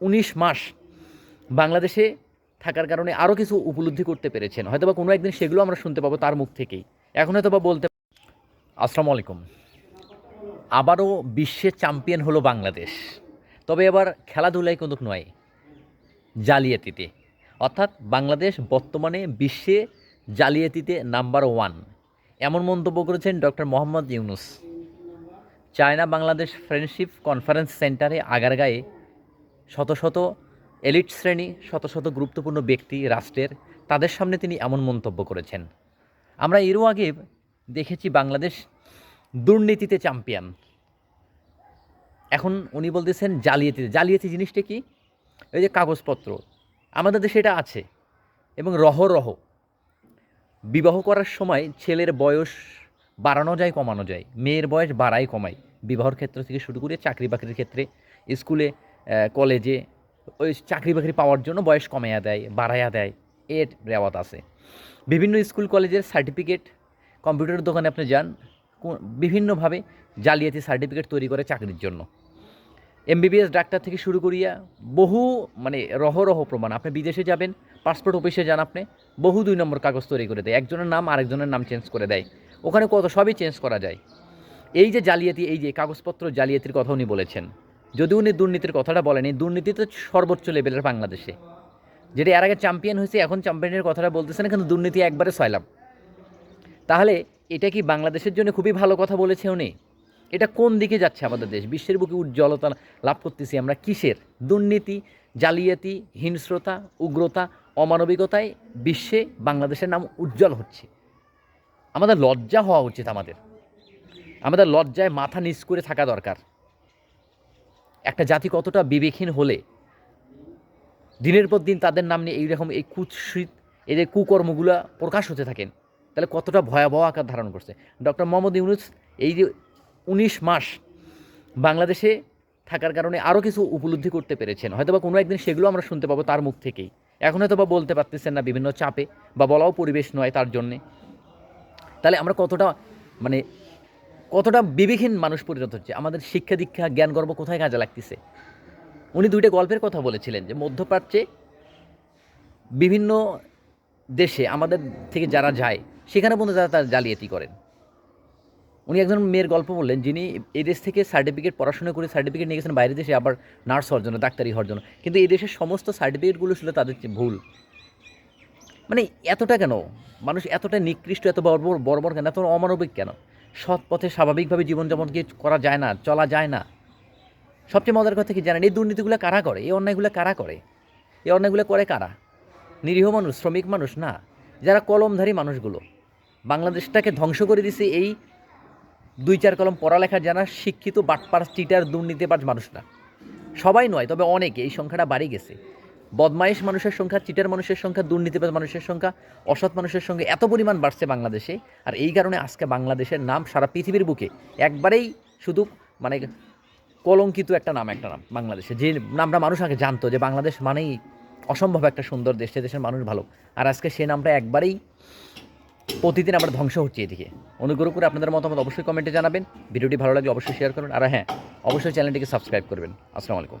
উনিশ মাস বাংলাদেশে থাকার কারণে আরও কিছু উপলব্ধি করতে পেরেছেন। হয়তোবা কোনো একদিন সেগুলো আমরা শুনতে পাবো তার মুখ থেকেই। এখন হয়তো বা বলতে আসসালামু আলাইকুম। আবারও বিশ্বের চ্যাম্পিয়ন হলো বাংলাদেশ। তবে এবার খেলাধুলায় কিন্তু নয়, জালিয়াতিতে। অর্থাৎ বাংলাদেশ বর্তমানে বিশ্বে জালিয়াতিতে নাম্বার ওয়ান। এমন মন্তব্য করেছেন doctor Mohammad Yunus. China Bangladesh friendship conference সেন্টারে আগারগাঁয়ে শত শত এলিট শ্রেণি, শত শত গুরুত্বপূর্ণ ব্যক্তি, রাষ্ট্রের, তাদের সামনে তিনি এমন মন্তব্য করেছেন। আমরা এরও আগে দেখেছি বাংলাদেশ দুর্নীতিতে চ্যাম্পিয়ন। এখন উনি বলতেছেন জালিয়াতি জালিয়াতি জিনিসটা কি? ওই যে কাগজপত্র। আমাদের দেশে এটা আছে। এবং রহ রহ। বিবাহ করার সময় ছেলের বয়স বাড়ানো যায়, কমানো যায়। মেয়ের বয়স বাড়ায়, কমায়। বিবাহর ক্ষেত্র থেকে শুরু করে চাকরি বাকরির ক্ষেত্রে, স্কুলে কলেজে ওই চাকরি বাকরি পাওয়ার জন্য বয়স কমাইয়া দেয়, বাড়াইয়া দেয়, এর রেওয়াত আছে। বিভিন্ন স্কুল, কলেজের সার্টিফিকেট, কম্পিউটারের দোকানে আপনি যান বিভিন্নভাবে জালিয়াতি সার্টিফিকেট তৈরি করে চাকরির জন্য। এমবিবিএস ডাক্তার থেকে শুরু করিয়া বহু মানে রহ রহ প্রমাণ, আপনি বিদেশে যাবেন, পাসপোর্ট অফিসে যান আপনি, বহু দুই নম্বর কাগজ তৈরি করে দেয়। একজনের নাম আরেকজনের নাম চেঞ্জ করে দেয়। ওখানে কত সবই চেঞ্জ করা যায়। এই যে জালিয়াতি, এই যে কাগজপত্র জালিয়াতির কথা উনি বলেছেন যদি উনি দুর্নীতির কথাটা বলেন, দুর্নীতি তো সর্বোচ্চ লেভেলের বাংলাদেশে। যেটা এর আগে চ্যাম্পিয়ন হয়েছে, এখন চ্যাম্পিয়নের কথাটা বলতেছে না, কিন্তু দুর্নীতি একবারে ছয়লাম। তাহলে এটা কি বাংলাদেশের জন্য খুবই ভালো কথা বলেছে উনি? এটা কোন দিকে যাচ্ছে আমাদের দেশ? বিশ্বের বুকে উজ্জ্বলতা লাভ করতেছি আমরা কিসের? দুর্নীতি, জালিয়াতি, হিংস্রতা, উগ্রতা, অমানবিকতায় বিশ্বে বাংলাদেশের নাম উজ্জ্বল হচ্ছে। আমাদের লজ্জা হওয়া উচিত আমাদের। আমাদের লজ্জায় মাথা নিচ করে থাকা দরকার। একটা জাতি কতটা বিবেকহীন হলে দিনের পর দিন তাদের নাম নিয়ে এইরকম এই কুৎসিত এদের কুকর্মগুলো প্রকাশ হতে থাকেন, তাহলে কতটা ভয়াবহ আকার ধারণ করছে। ডক্টর মোহাম্মদ ইউনুস এই যে উনিশ মাস বাংলাদেশে থাকার কারণে আরও কিছু উপলব্ধি করতে পেরেছেন। হয়তোবা কোনো একদিন সেগুলো আমরা শুনতে পাবো তার মুখ থেকেই। এখন হয়তো বা বলতে পারতেছেন না বিভিন্ন চাপে, বা বলাও পরিবেশ নয় তার জন্যে। তাহলে আমরা কতটা মানে কতটা বিবেকহীন মানুষ পরিণত হচ্ছে? আমাদের শিক্ষা দীক্ষা, জ্ঞান গর্ব কোথায় কাজে লাগতেছে? উনি দুইটা গল্পের কথা বলেছিলেন যে মধ্যপ্রাচ্যে বিভিন্ন দেশে, আমাদের থেকে যারা যায়, সেখানে পর্যন্ত যারা তারা জালিয়াতি করেন। উনি একজন মেয়ের গল্প বললেন, যিনি এই দেশ থেকে সার্টিফিকেট পড়াশোনা করে সার্টিফিকেট নিয়ে গেছেন, বাইরের দেশে আবার নার্স হওয়ার জন্য, ডাক্তারি হওয়ার জন্য। কিন্তু এই দেশের সমস্ত সার্টিফিকেটগুলো ছিল তাদের ভুল। মানে এতটা কেন? মানুষ এতটা নিকৃষ্ট, এত বর্বর বর্বর কেন? এত অমানবিক কেন? সৎ পথে স্বাভাবিকভাবে জীবনযাপন কি করা যায় না, চলা যায় না? সবচেয়ে মজার কথা কি জানেন? এই দুর্নীতিগুলো কারা করে? এই অন্যায়গুলো কারা করে? এই অন্যায়গুলো করে কারা? নিরীহ মানুষ, শ্রমিক মানুষ না, যারা কলমধারী মানুষগুলো। বাংলাদেশটাকে ধ্বংস করে দিছে এই দুই চার কলম পড়ালেখা জানা শিক্ষিত বাটপার চিটার, দুর্নীতিবাজ মানুষরা। সবাই নয়, তবে অনেকে এই সংখ্যাটা বাড়ি গেছে। বদমাইশ মানুষের সংখ্যা, চিটার মানুষের সংখ্যা দুর্নীতিবাদ মানুষের সংখ্যা, অসৎ মানুষের সঙ্গে এত পরিমাণ বাড়ছে বাংলাদেশে। আর এই কারণে আজকে বাংলাদেশের নাম সারা পৃথিবীর বুকে একবারেই শুধু মানে কলঙ্কিত একটা নাম একটা নাম বাংলাদেশে। যে নামটা মানুষ আগে জানতো যে বাংলাদেশ মানেই অসম্ভব একটা সুন্দর দেশ, সে দেশের মানুষ ভালো। আর আজকে সে নামটা একবারেই প্রতিদিন আমরা ধ্বংস হচ্ছে এদিকে। অনুগ্রহ করে আপনাদের মতামত অবশ্যই কমেন্টে জানাবেন। ভিডিওটি ভালো লাগলে অবশ্যই শেয়ার করবেন আর হ্যাঁ অবশ্যই চ্যানেলটিকে সাবস্ক্রাইব করবেন। আসসালামু আলাইকুম।